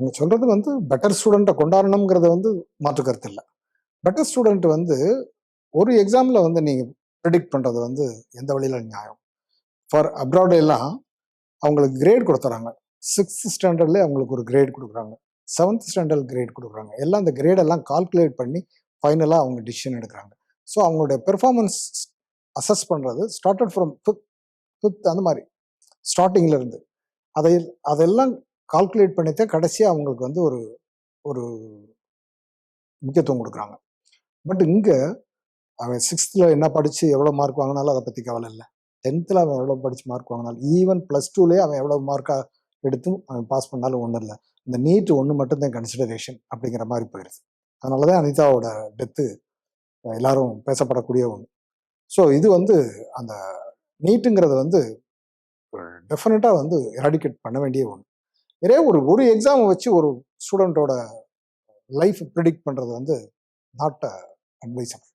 அவங்க சொல்றது வந்து பெட்டர் ஸ்டூடெண்ட்டை கொண்டாடணுங்கிறத வந்து மாற்று கருத்து இல்லை. பெட்டர் ஸ்டூடெண்ட் வந்து ஒரு எக்ஸாமில் வந்து நீங்கள் ப்ரிடிக்ட் பண்ணுறது வந்து எந்த வழியில் நியாயம்? ஃபார் அப்ராட் எல்லாம் அவங்களுக்கு கிரேட் கொடுத்துறாங்க. சிக்ஸ்த் ஸ்டாண்டர்ட்லேயே அவங்களுக்கு ஒரு கிரேட் கொடுக்குறாங்க. செவன்த் ஸ்டாண்டர்ட் கிரேட் கொடுக்குறாங்க. எல்லாம் அந்த கிரேடெல்லாம் கால்குலேட் பண்ணி ஃபைனலாக அவங்க டிசிஷன் எடுக்கிறாங்க. ஸோ அவங்களுடைய பெர்ஃபார்மன்ஸ் அசஸ் பண்ணுறது ஸ்டார்டட் ஃப்ரம் ஃபிஃப்த் ஃபிஃப்த் அந்த மாதிரி ஸ்டார்டிங்கில் இருந்து. அதை அதெல்லாம் கால்குலேட் பண்ணித்தான் கடைசியாக அவங்களுக்கு வந்து ஒரு ஒரு முக்கியத்துவம் கொடுக்குறாங்க. பட் இங்கே அவன் சிக்ஸ்த்தில் என்ன படித்து எவ்வளோ மார்க் வாங்கினாலும் அதை பற்றி கவலை இல்லை. டென்த்தில் அவன் எவ்வளோ படித்து மார்க் வாங்கினாலும் ஈவன் ப்ளஸ் டூலேயே அவன் எவ்வளோ மார்க்காக எடுத்தும் அவன் பாஸ் பண்ணாலும் ஒன்றும் இல்லை. இந்த நீட் ஒன்று மட்டும்தான் கன்சிடரேஷன் அப்படிங்கிற மாதிரி போயிடுது அதனால தான் அனிதாவோட டெத்து எல்லாரும் பேசப்படக்கூடிய ஒன்று ஸோ இது வந்து அந்த நீட்டுங்கிறது வந்து டெஃபினட்டாக வந்து எராடிகேட் பண்ண வேண்டிய ஒன்று ஒரே ஒரு ஒரு எக்ஸாமை வச்சு ஒரு ஸ்டூடெண்ட்டோட லைஃப் ப்ரிடிக்ட் பண்ணுறது வந்து நாட் அட்வைசபிள்